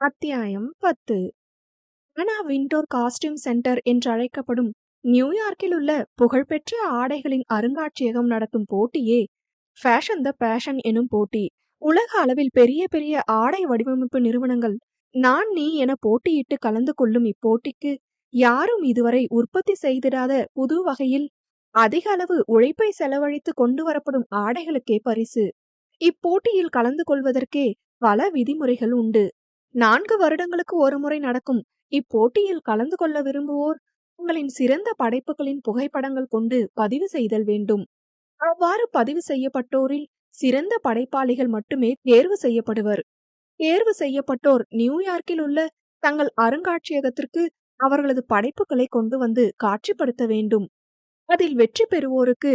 அத்தியாயம் பத்து. அனா விண்டோர் காஸ்டியூம் சென்டர் என்று அழைக்கப்படும் நியூயார்க்கில் உள்ள புகழ்பெற்ற ஆடைகளின் அருங்காட்சியகம் நடத்தும் போட்டியே ஃபேஷன் த பேஷன் எனும் போட்டி. உலக அளவில் பெரிய பெரிய ஆடை வடிவமைப்பு நிறுவனங்கள் நான் நீ என போட்டியிட்டு கலந்து கொள்ளும் இப்போட்டிக்கு யாரும் இதுவரை உற்பத்தி செய்திடாத புது வகையில் அதிக அளவு உழைப்பை செலவழித்து கொண்டு வரப்படும் ஆடைகளுக்கே பரிசு. இப்போட்டியில் கலந்து கொள்வதற்கே பல விதிமுறைகள் உண்டு. நான்கு வருடங்களுக்கு ஒருமுறை நடக்கும். இப்போட்டியில் கலந்து கொள்ள விரும்புவோர் உங்களின் சிறந்த படைப்புகளின் புகைப்படங்கள் கொண்டு பதிவு செய்தல் வேண்டும். அவ்வாறு பதிவு செய்யப்பட்டோரில் சிறந்த படைப்பாளிகள் மட்டுமே தேர்வு செய்யப்படுவர். தேர்வு செய்யப்பட்டோர் நியூயார்க்கில் உள்ள தங்கள் அருங்காட்சியகத்திற்கு அவர்களது படைப்புகளை கொண்டு வந்து காட்சிப்படுத்த வேண்டும். அதில் வெற்றி பெறுவோருக்கு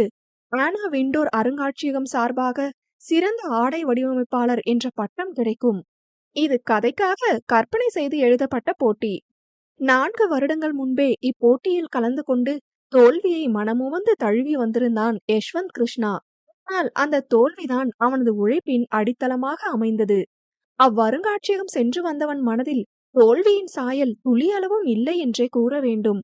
ஆனா விண்டோர் அருங்காட்சியகம் சார்பாக சிறந்த ஆடை வடிவமைப்பாளர் என்ற பட்டம் கிடைக்கும். இது கதைக்காக கற்பனை செய்து எழுதப்பட்ட போட்டி. நான்கு வருடங்கள் முன்பே இப்போட்டியில் கலந்து கொண்டு தோல்வியை மனமுவந்து தழுவி வந்திருந்தான் யஷ்வந்த் கிருஷ்ணா. ஆனால் அந்த தோல்விதான் அவனது உழைப்பின் அடித்தளமாக அமைந்தது. அவ்வருங்காட்சியகம் சென்று வந்தவன் மனதில் தோல்வியின் சாயல் துளி அளவும் இல்லை என்றே கூற வேண்டும்.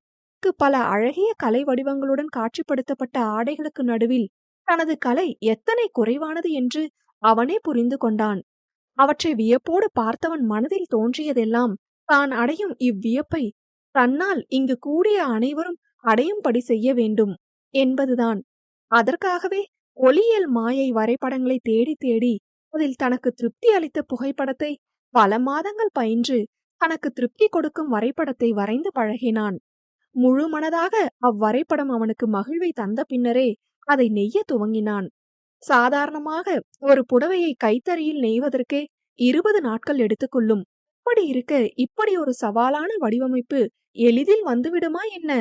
பல அழகிய கலை வடிவங்களுடன் காட்சிப்படுத்தப்பட்ட ஆடைகளுக்கு நடுவில் தனது கலை எத்தனை குறைவானது என்று அவனே புரிந்து கொண்டான். அவற்றை வியப்போடு பார்த்தவன் மனதில் தோன்றியதெல்லாம் தான் அடையும் இவ்வியப்பை. தன்னால் இங்கு கூடிய அனைவரும் அடையும்படி செய்ய வேண்டும் என்பதுதான். அதற்காகவே ஒளியியல் மாயை வரைபடங்களை தேடி தேடி அதில் தனக்கு திருப்தி அளித்த புகைப்படத்தை பல மாதங்கள் பயின்று தனக்கு திருப்தி கொடுக்கும் வரைபடத்தை வரைந்து பழகினான். முழு மனதாக அவ்வரைபடம் அவனுக்கு மகிழ்வை தந்த பின்னரே அதை நெய்ய துவங்கினான். சாதாரணமாக ஒரு புடவையை கைத்தறியில் நெய்வதற்கே இருபது நாட்கள் எடுத்துக்கொள்ளும். இப்படி இருக்க இப்படி ஒரு சவாலான வடிவமைப்பு எளிதில் வந்துவிடுமா என்ன?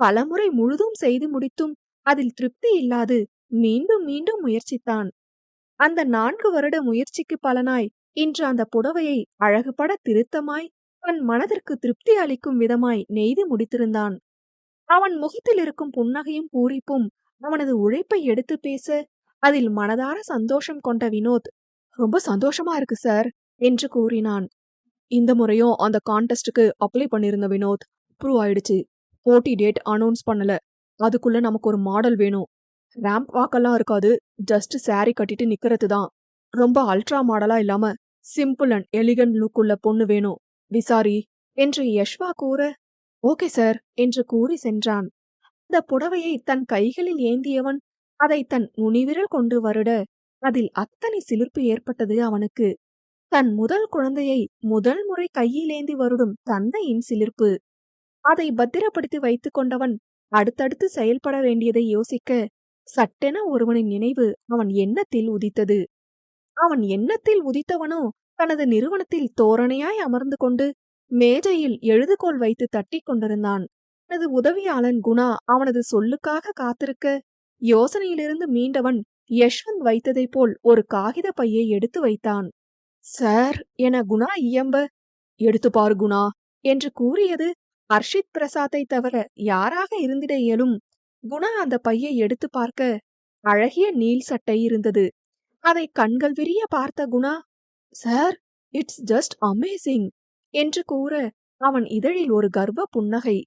பலமுறை முழுதும் செய்து முடித்தும் அதில் திருப்தி இல்லாது மீண்டும் மீண்டும் முயற்சித்தான். அந்த நான்கு வருட முயற்சிக்கு பலனாய் இன்று அந்த புடவையை அழகுபட திருத்தமாய் தன் மனதிற்கு திருப்தி அளிக்கும் விதமாய் நெய்து முடித்திருந்தான். அவன் முகத்தில் இருக்கும் புன்னகையும் பூரிப்பும் அவனது உழைப்பை எடுத்து பேச அதில் மனதார சந்தோஷம் கொண்ட வினோத் ரொம்ப சந்தோஷமா இருக்கு சார் என்று கூறினான். இந்த முறையும் அந்த கான்டெஸ்டுக்கு அப்ளை பண்ணியிருந்த வினோத் ப்ரூவ் ஆயிடுச்சு. போட்டி டேட் அனௌன்ஸ் பண்ணல. அதுக்குள்ள நமக்கு ஒரு மாடல் வேணும். ரேம்ப் வாக்கெல்லாம் இருக்காது. ஜஸ்ட் சாரி கட்டிட்டு நிக்கிறது தான். ரொம்ப அல்ட்ரா மாடலா இல்லாம சிம்பிள் அண்ட் எலிகன்ட் லுக் உள்ள பொண்ணு வேணும். விசாரி என்று யஷ்வா கூற ஓகே சார் என்று கூறி சென்றான். அந்த புடவையை தன் கைகளில் ஏந்தியவன் அதை தன் நுனிவிரல் கொண்டு வருட. அதில் அத்தனை சிலிர்ப்பு ஏற்பட்டது அவனுக்கு. தன் முதல் குழந்தையை முதல் முறை கையிலேந்தி வருடும் தந்தையின் சிலிர்ப்பு. அதை பத்திரப்படுத்தி வைத்துக் கொண்டவன் அடுத்தடுத்து செயல்பட வேண்டியதை யோசிக்க சட்டென ஒருவனின் நினைவு அவன் எண்ணத்தில் உதித்தது. அவன் எண்ணத்தில் உதித்தவனோ தனது நிறுவனத்தில் தோரணையாய் அமர்ந்து கொண்டு மேஜையில் எழுதுகோள் வைத்து தட்டி கொண்டிருந்தான். தனது உதவியாளன் குணா அவனது சொல்லுக்காக காத்திருக்க யோசனையிலிருந்து மீண்டவன் யஷ்வந்த் வைத்ததைப் போல் ஒரு காகித பையை எடுத்து வைத்தான். சார் என குணா இயம்ப எடுத்து பார் குணா என்று கூறியது அர்ஷித் பிரசாத்தை தவிர யாராக இருந்திட இயலும்? குணா அந்த பையை எடுத்து பார்க்க அழகிய நீல் சட்டை இருந்தது. அதை கண்கள் விரிய பார்த்த Guna sir it's just amazing என்று கூற அவன் இதழில் ஒரு கர்வ புன்னகை.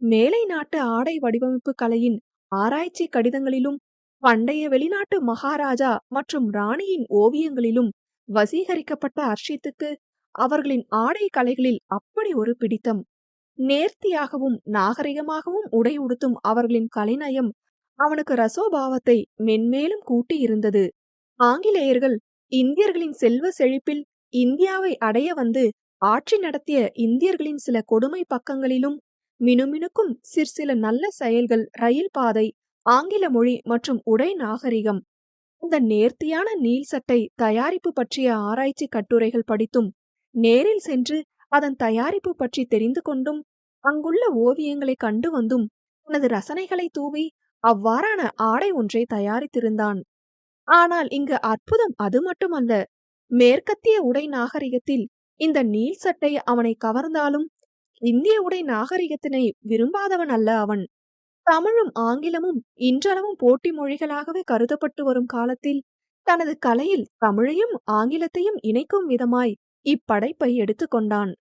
மேலை நாட்டு ஆடை வடிவமைப்பு கலையின் ஆராய்ச்சி கடிதங்களிலும் பண்டைய வெளிநாட்டு மகாராஜா மற்றும் ராணியின் ஓவியங்களிலும் வசீகரிக்கப்பட்ட அர்ஷித்துக்கு அவர்களின் ஆடை கலைகளில் அப்படி ஒரு பிடித்தம். நேர்த்தியாகவும் நாகரிகமாகவும் உடை உடுத்தும் அவர்களின் கலைநயம் அவனுக்கு ரசோபாவத்தை மென்மேலும் கூட்டி இருந்தது ஆங்கிலேயர்கள் இந்தியர்களின் செல்வ செழிப்பில் இந்தியாவை அடைய வந்து ஆட்சி நடத்திய இந்தியர்களின் சில கொடுமை பக்கங்களிலும் மினுமினுக்கும் சிற்சில நல்ல செயல்கள் ரயில் பாதை ஆங்கில மொழி மற்றும் உடை நாகரிகம். இந்த நேர்த்தியான நீல் சட்டை தயாரிப்பு பற்றிய ஆராய்ச்சி கட்டுரைகள் படித்தும் நேரில் சென்று அதன் தயாரிப்பு பற்றி தெரிந்து கொண்டும் அங்குள்ள ஓவியங்களை கண்டு வந்தும் தனது ரசனைகளை தூவி அவ்வாறான ஆடை ஒன்றை தயாரித்திருந்தான். ஆனால் இங்கு அற்புதம் அது மட்டுமல்ல மேற்கத்திய உடை நாகரிகத்தில் இந்த நீல் சட்டை அவனை கவர்ந்தாலும் இந்திய உடை நாகரிகத்தினை விரும்பாதவன் அல்ல அவன். தமிழும் ஆங்கிலமும் இன்றளவும் போட்டி மொழிகளாகவே கருதப்பட்டு வரும் காலத்தில் தனது கலையில் தமிழையும் ஆங்கிலத்தையும் இணைக்கும் விதமாய் இப்படைப்பை எடுத்துக்கொண்டான்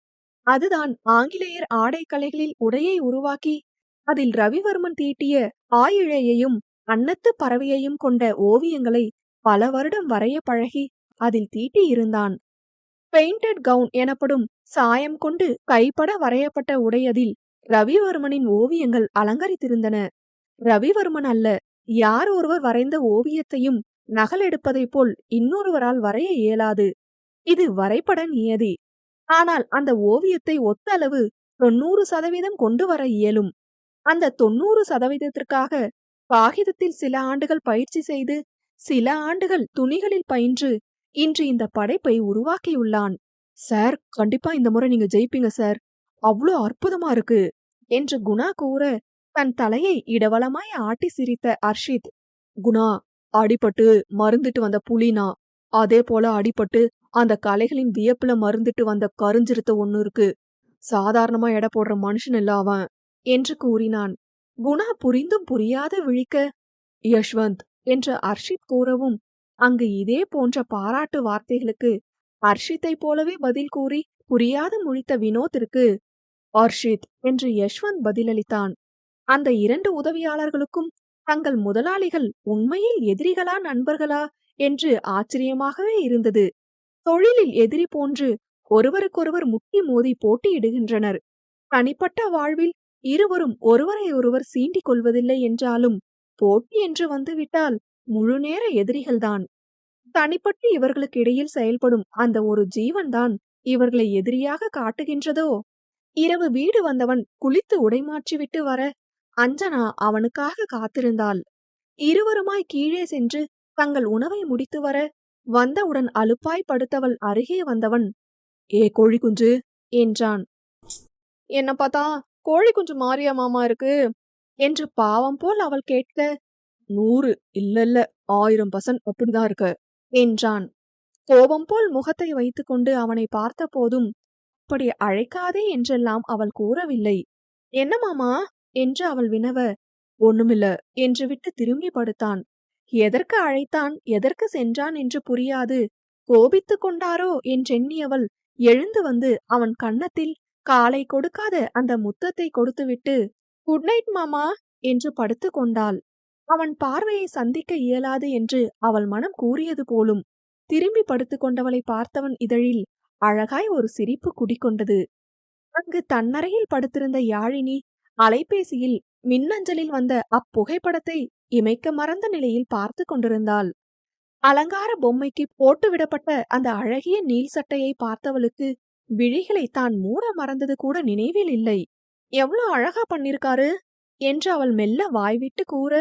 அதுதான் ஆங்கிலேயர் ஆடைக்கலைகளில் உடையை உருவாக்கி அதில் ரவிவர்மன் தீட்டிய ஆயிழையையும் அன்னத்து பறவையையும் கொண்ட ஓவியங்களை பல வருடம் வரைய பழகி அதில் தீட்டி இருந்தான் பெயிண்டட் கவுன் எனப்படும் சாயம் கொண்டு கைப்பட வரையப்பட்ட உடையதில் ரவிவர்மனின் ஓவியங்கள் அலங்கரித்திருந்தன. ரவிவர்மன் அல்ல யார் ஒருவர் வரைந்த ஓவியத்தையும் நகலெடுப்பதைப் போல் இன்னொருவரால் வரைய இயலாது. இது வரைபட நியதி. ஆனால் அந்த ஓவியத்தை ஒத்த அளவு தொண்ணூறு சதவீதம் கொண்டு வர இயலும். அந்த தொண்ணூறு சதவீதத்திற்காக காகிதத்தில் சில ஆண்டுகள் பயிற்சி செய்து சில ஆண்டுகள் துணிகளில் பயின்று இன்று இந்த படைப்பை உருவாக்கியுள்ளான். சார் கண்டிப்பா இந்த முறை நீங்க ஜெயிப்பீங்க சார். அவ்வளோ அற்புதமா இருக்கு என்று குணா கூற தன் தலையை இடவளமாய் ஆட்டி சிரித்த அர்ஷித். குணா அடிபட்டு மருந்துட்டு வந்த புலினா? அதே போல அடிபட்டு அந்த கலைகளின் வியப்புல மருந்துட்டு வந்த கருஞ்சிருத்த ஒண்ணு இருக்கு. சாதாரணமா எடை போடுற மனுஷன் இல்ல அவன் என்று கூறினான். குணா புரிந்தும் புரியாத விழிக்க யஷ்வந்த் என்று அர்ஷித் கூறவும் அங்கு இதே போன்ற பாராட்டு வார்த்தைகளுக்கு ஹர்ஷித்தை போலவே பதில் கூறி புரியாத முழித்த வினோத்திற்கு அர்ஷித் என்று யஷ்வந்த் பதிலளித்தான். அந்த இரண்டு உதவியாளர்களுக்கும் தங்கள் முதலாளிகள் உண்மையில் எதிரிகளா நண்பர்களா? என்று ஆச்சரியமாகவே இருந்தது. தொழிலில் எதிரி போன்று ஒருவருக்கொருவர் முட்டி மோதி போட்டியிடுகின்றனர். தனிப்பட்ட வாழ்வில் இருவரும் ஒருவரை ஒருவர் சீண்டிக் கொள்வதில்லை என்றாலும் போட்டி என்று வந்துவிட்டால் முழுநேர எதிரிகள்தான் தனிப்பட்டு இவர்களுக்கு இடையில் செயல்படும் அந்த ஒரு ஜீவன்தான் இவர்களை எதிரியாக காட்டுகின்றதோ? இரவு வீடு வந்தவன் குளித்து உடைமாற்றிவிட்டு வர அஞ்சனா அவனுக்காக காத்திருந்தாள். இருவருமாய் கீழே சென்று தங்கள் உணவை முடித்து வர வந்தவுடன் அலுப்பாய் படுத்தவள் அருகே வந்தவன் ஏ கோழி குஞ்சு என்றான். என்ன பார்த்தா கோழி குஞ்சு மாறியா மாமா இருக்கு என்று பாவம் போல் அவள் கேட்க நூறு இல்ல இல்ல ஆயிரம் பர்சன்ட் அப்படிதான் இருக்கு என்றான். கோபம் போல் முகத்தை வைத்துக்கொண்டு அவனை பார்த்த போதும் அப்படி அழைக்காதே என்றெல்லாம் அவள் கூறவில்லை. என்ன மாமா? என்று அவள் வினவ ஒண்ணுமில்ல என்று விட்டு திரும்பி படுத்தான். எதற்கு அழைத்தான்? எதற்கு சென்றான் என்று புரியாது. கோபித்துக் கொண்டாரோ? என்றெண்ணியவள் எழுந்து வந்து அவன் கன்னத்தில் காலை கொடுக்காத அந்த முத்தத்தை கொடுத்துவிட்டு குட் நைட் மாமா என்று படுத்து கொண்டாள். அவன் பார்வையை சந்திக்க இயலாது என்று அவள் மனம் கூறியது போலும் திரும்பி படுத்துக்கொண்டவளை பார்த்தவன் இதழில் அழகாய் ஒரு சிரிப்பு குடிக்கொண்டது அங்கு தன்னறையில் படுத்திருந்த யாழினி அலைபேசியில் மின்னஞ்சலில் வந்த அப்புகைப்படத்தை இமைக்க மறந்த நிலையில் பார்த்து கொண்டிருந்தாள். அலங்கார பொம்மைக்கு போட்டுவிடப்பட்ட அந்த அழகிய நீல் சட்டையை பார்த்தவளுக்கு விழிகளை தான் மூட மறந்தது கூட நினைவில் இல்லை. எவ்வளோ அழகா பண்ணிருக்காரு? என்று அவள் மெல்ல வாய்விட்டு கூற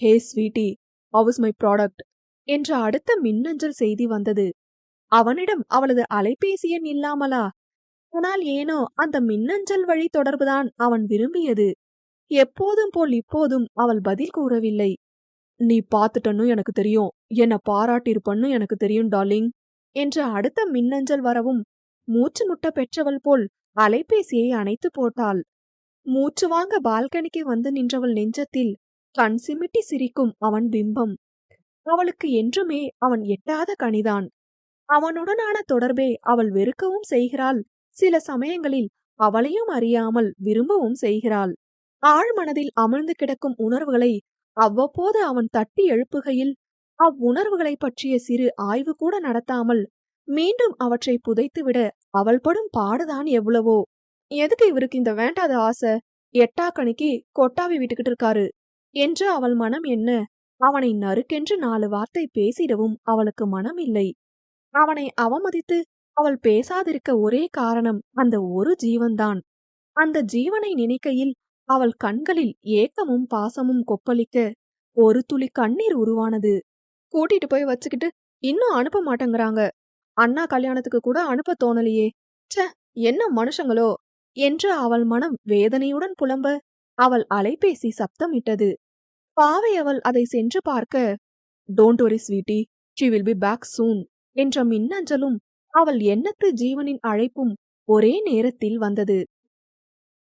hey sweety how's my product என்ற அடுத்த மின்னஞ்சல் செய்தி வந்தது. அவனிடம் அவளது அலைபேசி எண் இல்லாமலா? ஆனால் ஏனோ அந்த மின்னஞ்சல் வழி தொடர்புதான் அவன் விரும்பியது. எப்போதும் போல் இப்போதும் அவள் பதில் கூறவில்லை. நீ பார்த்துட்டன்னு எனக்கு தெரியும். என்ன பாராட்டியிருப்பன்னு எனக்கு தெரியும் டார்லிங் என்ற அடுத்த மின்னஞ்சல் வரவும் மூச்சு முட்ட பெற்றவள் போல் அலைபேசியை அணைத்து போட்டாள். மூச்சு வாங்க பால்கனிக்கு வந்து நின்றவள் நெஞ்சத்தில் கண் சிமிட்டி சிரிக்கும் அவன் பிம்பம். அவளுக்கு என்றுமே அவன் எட்டாத கனிதான். அவனுடனான தொடர்பை அவள் வெறுக்கவும் செய்கிறாள். சில சமயங்களில் அவளையும் அறியாமல் விரும்பவும் செய்கிறாள். ஆழ்மனதில் அமிழ்ந்து கிடக்கும் உணர்வுகளை அவ்வப்போது அவன் தட்டி எழுப்புகையில் அவ்வுணர்வுகளைப் பற்றிய சிறு ஆய்வு கூட நடத்தாமல் மீண்டும் அவற்றை புதைத்துவிட அவள் படும் பாடுதான் எவ்வளவோ. எதுக்கு இவருக்கு இந்த வேண்டாத ஆசை? எட்டாக்கணிக்கு கொட்டாவி விட்டுக்கிட்டு இருக்காரு. என்று அவள் மனம் என்ன? அவனை நறுக்கென்று நாலு வார்த்தை பேசிடவும் அவளுக்கு மனம் இல்லை அவனை அவமதித்து அவள் பேசாதிருக்க ஒரே காரணம் அந்த ஒரு ஜீவன்தான். அந்த ஜீவனை நினைக்கையில் அவள் கண்களில் ஏக்கமும் பாசமும் கொப்பளிக்க ஒரு துளி கண்ணீர் உருவானது. கூட்டிட்டு போய் வச்சுக்கிட்டு இன்னும் அனுப்ப மாட்டேங்கிறாங்க. அண்ணா கல்யாணத்துக்கு கூட அனுப்ப தோணலையே. ச என்ன மனுஷங்களோ? என்று அவள் மனம் வேதனையுடன் புலம்ப அவள் அலைபேசி சப்தமிட்டது. பாவை அவள் அதை சென்று பார்க்க don't worry sweety she will be back soon என்ற மின்னஞ்சலும் அவள் எண்ணத்து ஜீவனின் அழைப்பும் ஒரே நேரத்தில் வந்தது.